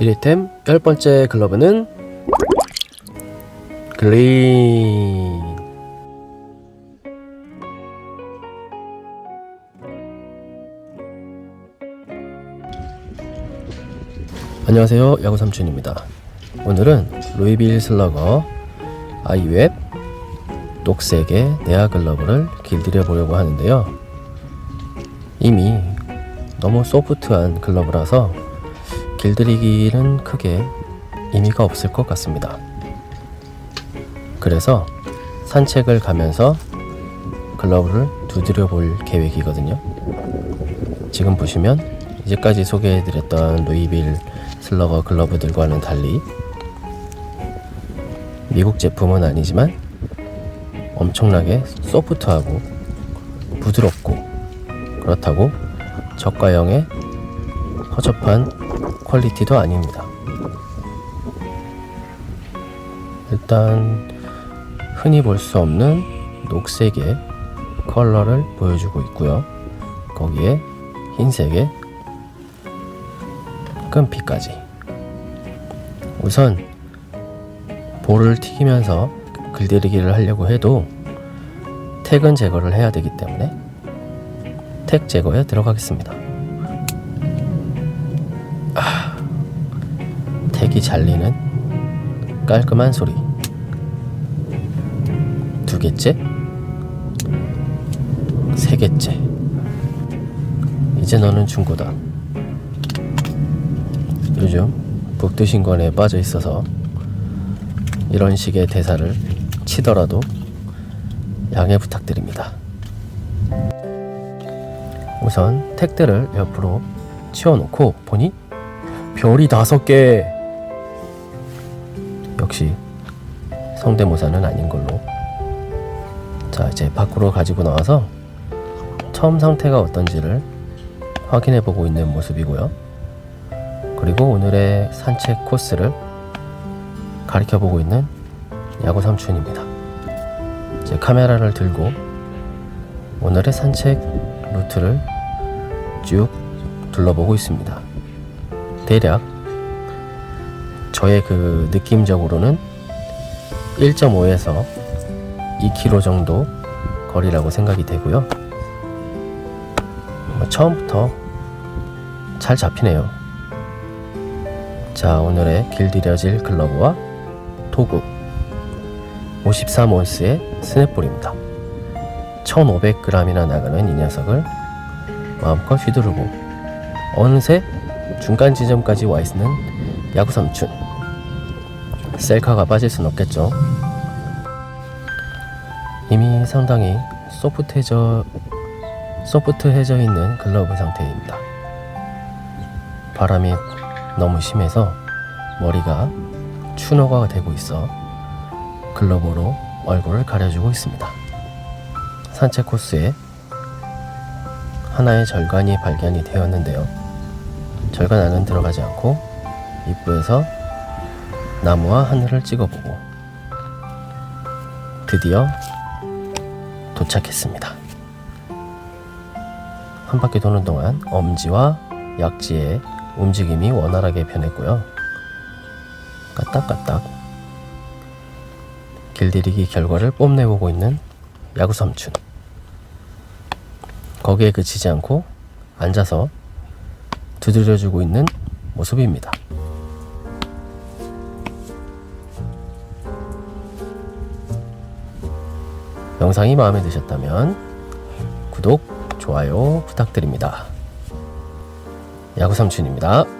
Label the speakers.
Speaker 1: 1위템 열 번째 글러브는 그린. 안녕하세요. 야구 삼촌입니다. 오늘은 루이빌 슬러거 아이웹 녹색의 네아 글러브를 길들여 보려고 하는데요. 이미 너무 소프트한 글러브라서 길들이기는 크게 의미가 없을 것 같습니다. 그래서 산책을 가면서 글러브를 두드려 볼 계획이거든요. 지금 보시면 이제까지 소개해드렸던 루이빌 슬러거 글러브들과는 달리 미국 제품은 아니지만 엄청나게 소프트하고 부드럽고 그렇다고 저가형의 허접한 퀄리티도 아닙니다. 일단 흔히 볼 수 없는 녹색의 컬러를 보여주고 있고요. 거기에 흰색의 끈피까지. 우선 볼을 튀기면서 글들이기를 하려고 해도 택은 제거를 해야 되기 때문에 택 제거에 들어가겠습니다. 택이 잘리는 깔끔한 소리. 두 개째, 세 개째. 이제 너는 중고다. 요즘 북두신권에 빠져 있어서 이런 식의 대사를 치더라도 양해 부탁드립니다. 우선 택들을 옆으로 치워놓고 보니 별이 다섯 개. 역시 성대모사는 아닌 걸로. 자, 이제 밖으로 가지고 나와서 처음 상태가 어떤지를 확인해 보고 있는 모습이고요. 그리고 오늘의 산책 코스를 가리켜 보고 있는 야구 삼촌입니다. 이제 카메라를 들고 오늘의 산책 루트를 쭉 둘러보고 있습니다. 대략 저의 그 느낌적으로는 1.5에서 2km 정도 거리라고 생각이 되고요. 뭐 처음부터 잘 잡히네요. 자, 오늘의 길들여질 글러브와 도구 53온스의 스냅볼입니다. 1500g이나 나가는 이 녀석을 마음껏 휘두르고 어느새 중간 지점까지 와 있는 야구 삼촌 셀카가 빠질 순 없겠죠. 이미 상당히 소프트해져 소프트해져 있는 글러브 상태입니다. 바람이 너무 심해서 머리가 추노가 되고 있어 글러브로 얼굴을 가려주고 있습니다. 산책 코스에 하나의 절간이 발견이 되었는데요. 절간 안은 들어가지 않고 입구에서 나무와 하늘을 찍어보고 드디어 도착했습니다. 한 바퀴 도는 동안 엄지와 약지의 움직임이 원활하게 변했고요. 까딱까딱 길들이기 결과를 뽐내보고 있는 야구 삼촌. 거기에 그치지 않고 앉아서 두드려주고 있는 모습입니다. 영상이 마음에 드셨다면 구독, 좋아요 부탁드립니다. 야구 삼촌입니다.